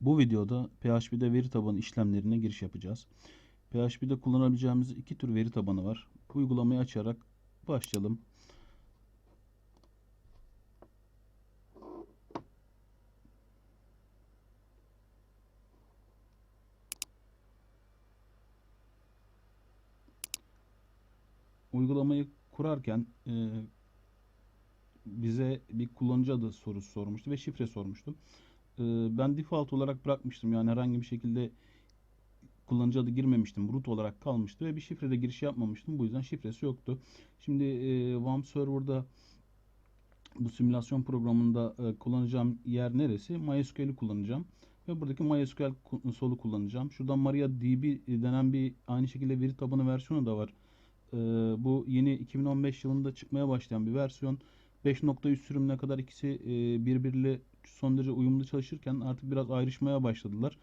Bu videoda PHP'de veri tabanı işlemlerine giriş yapacağız. PHP'de kullanabileceğimiz iki tür veri tabanı var. Uygulamayı açarak başlayalım. Uygulamayı kurarken e, bize bir kullanıcı adı sorusu sormuştu ve şifre sormuştu. E, ben default olarak bırakmıştım. Yani herhangi bir şekilde kullanıcı adı girmemiştim. Root olarak kalmıştı ve bir şifrede giriş yapmamıştım. Bu yüzden şifresi yoktu. Şimdi e, WAMP Server'da bu simülasyon programında e, kullanacağım yer neresi? MySQL'i kullanacağım. Ve buradaki MySQL konsolu kullanacağım. Şuradan MariaDB denen bir aynı şekilde veri tabanı versiyonu da var. E, bu yeni 2015 yılında çıkmaya başlayan bir versiyon. 5.3 sürümüne kadar ikisi e, birbiriyle son derece uyumlu çalışırken artık biraz ayrışmaya başladılar.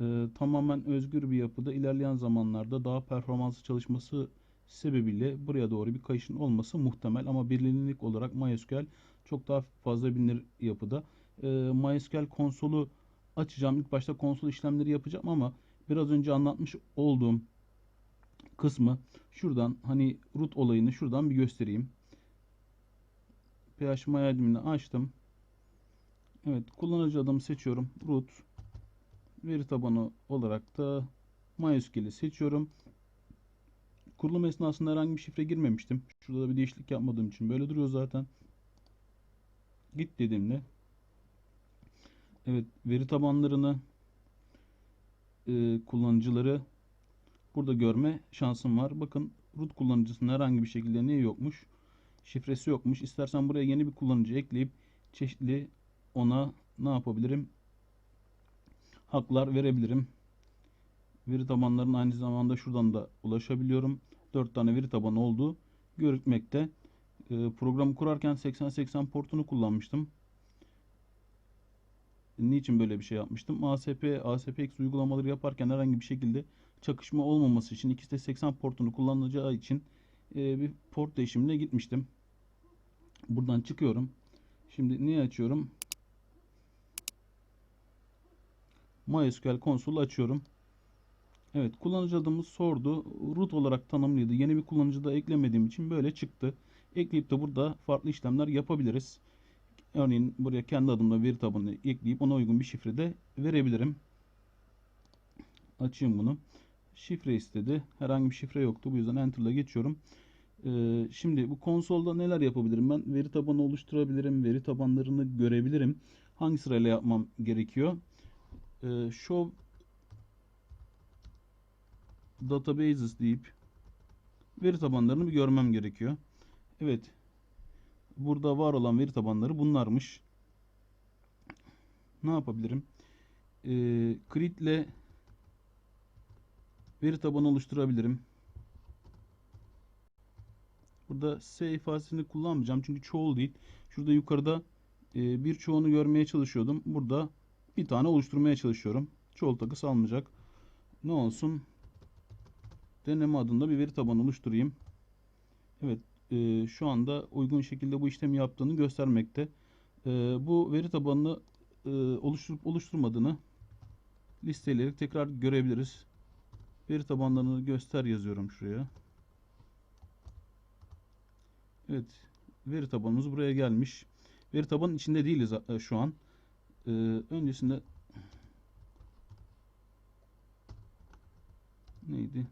E, tamamen özgür bir yapıda ilerleyen zamanlarda daha performanslı çalışması sebebiyle buraya doğru bir kayışın olması muhtemel ama bilinirlik olarak MySQL çok daha fazla bilinir yapıda. E, MySQL konsolu açacağım. İlk başta konsol işlemleri yapacağım ama biraz önce anlatmış olduğum kısmı şuradan hani root olayını şuradan bir göstereyim. PHP açtım. Evet kullanıcı adımı seçiyorum. Root veri tabanı olarak da MySQL'i seçiyorum. Kurulum esnasında herhangi bir şifre girmemiştim. Şurada bir değişiklik yapmadığım için böyle duruyor zaten. Git dediğimde Evet veri tabanlarını e, kullanıcıları burada görme şansım var. Bakın root kullanıcısının herhangi bir şekilde ne yokmuş? Şifresi yokmuş. İstersen buraya yeni bir kullanıcı ekleyip çeşitli ona ne yapabilirim? Haklar verebilirim. Veri tabanlarının aynı zamanda şuradan da ulaşabiliyorum. 4 tane veri tabanı olduğu görükmekte. E, programı kurarken 8080 portunu kullanmıştım. Niçin böyle bir şey yapmıştım? ASP, ASPX uygulamaları yaparken herhangi bir şekilde çakışma olmaması için ikisi de 80 portunu kullanacağı için e, bir port değişimine gitmiştim. Buradan çıkıyorum. Şimdi niye açıyorum? MySQL konsolu açıyorum. Evet kullanıcı adımız sordu. Root olarak tanımlıydı. Yeni bir kullanıcı da eklemediğim için böyle çıktı. Ekleyip de burada farklı işlemler yapabiliriz. Örneğin buraya kendi adımla veri tabanını ekleyip ona uygun bir şifre de verebilirim. Açayım bunu. Şifre istedi. Herhangi bir şifre yoktu. Bu yüzden Enter'la geçiyorum. Ee, şimdi bu konsolda neler yapabilirim? Ben veri tabanı oluşturabilirim. Veri tabanlarını görebilirim. Hangi sırayla yapmam gerekiyor? Ee, show databases deyip veri tabanlarını bir görmem gerekiyor. Evet. Burada var olan veri tabanları bunlarmış. Ne yapabilirim? Ee, create ile veri tabanı oluşturabilirim. Burada S ifadesini kullanmayacağım çünkü çoğul değil. Şurada yukarıda e, bir çoğunu görmeye çalışıyordum. Burada bir tane oluşturmaya çalışıyorum. Çoğul takısı almayacak. Ne olsun? Deneme adında bir veri tabanı oluşturayım. Evet e, şu anda uygun şekilde bu işlemi yaptığını göstermekte. E, bu veri tabanını e, oluşturup oluşturmadığını listeleyerek tekrar görebiliriz. Veri tabanlarını göster yazıyorum şuraya. Evet. Veri tabanımız buraya gelmiş. Veri tabanın içinde değiliz e, şu an. Ee, öncesinde neydi?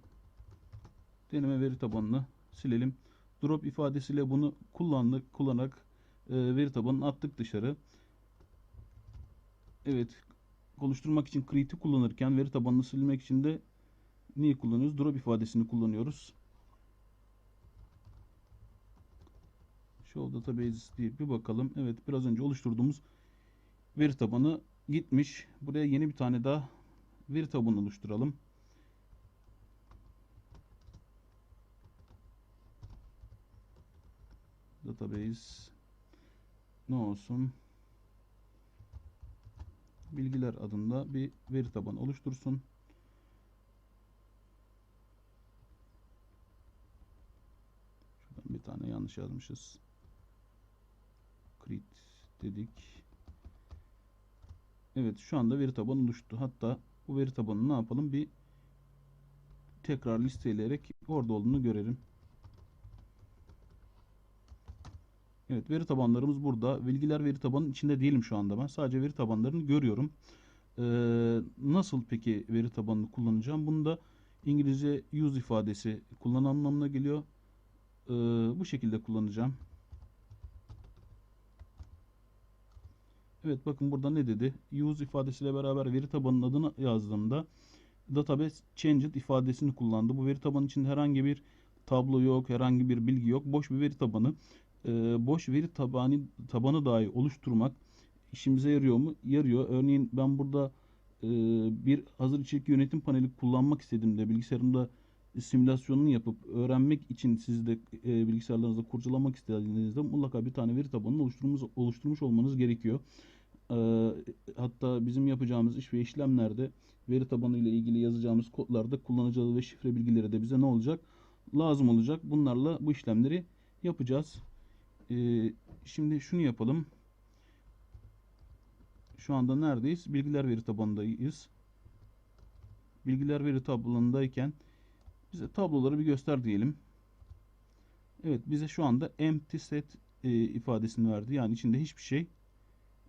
Deneme veri tabanını silelim. Drop ifadesiyle bunu kullandık, kullanarak e, veri tabanını attık dışarı. Evet. Oluşturmak için create'i kullanırken veri tabanını silmek için de neyi kullanıyoruz? Drop ifadesini kullanıyoruz. Show Database diye bir bakalım. Evet biraz önce oluşturduğumuz veri tabanı gitmiş. Buraya yeni bir tane daha veri tabanı oluşturalım. Database ne olsun? Bilgiler adında bir veri tabanı oluştursun. Şuradan bir tane yanlış yazmışız. Create dedik. Evet şu anda veri tabanı oluştu. Hatta bu veri tabanını ne yapalım? Bir tekrar listeleyerek orada olduğunu görelim. Evet veri tabanlarımız burada. Bilgiler veri tabanının içinde değilim şu anda ben. Sadece veri tabanlarını görüyorum. Ee, nasıl peki veri tabanını kullanacağım? Bunu da İngilizce use ifadesi kullan anlamına geliyor. Ee, bu şekilde kullanacağım. Evet bakın burada ne dedi? Use ifadesiyle beraber veri tabanının adını yazdığımda database changed ifadesini kullandı. Bu veri tabanı içinde herhangi bir tablo yok, herhangi bir bilgi yok. Boş bir veri tabanı. Ee, boş veri tabanı tabanı dahi oluşturmak işimize yarıyor mu? Yarıyor. Örneğin ben burada e, bir hazır içerik yönetim paneli kullanmak istediğimde bilgisayarımda simülasyonunu yapıp öğrenmek için siz de e, bilgisayarlarınızda kurcalamak istediğinizde mutlaka bir tane veri tabanını oluşturmuş, oluşturmuş olmanız gerekiyor. E, hatta bizim yapacağımız iş ve işlemlerde veri tabanı ile ilgili yazacağımız kodlarda kullanıcı adı ve şifre bilgileri de bize ne olacak? Lazım olacak. Bunlarla bu işlemleri yapacağız. E, şimdi şunu yapalım. Şu anda neredeyiz? Bilgiler veri tabanındayız. Bilgiler veri tabanındayken bize tabloları bir göster diyelim. Evet bize şu anda empty set e, ifadesini verdi. Yani içinde hiçbir şey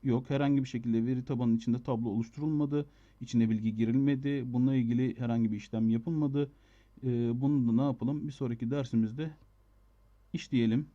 yok. Herhangi bir şekilde veri tabanının içinde tablo oluşturulmadı. İçine bilgi girilmedi. Bununla ilgili herhangi bir işlem yapılmadı. E, bunu da ne yapalım? Bir sonraki dersimizde işleyelim.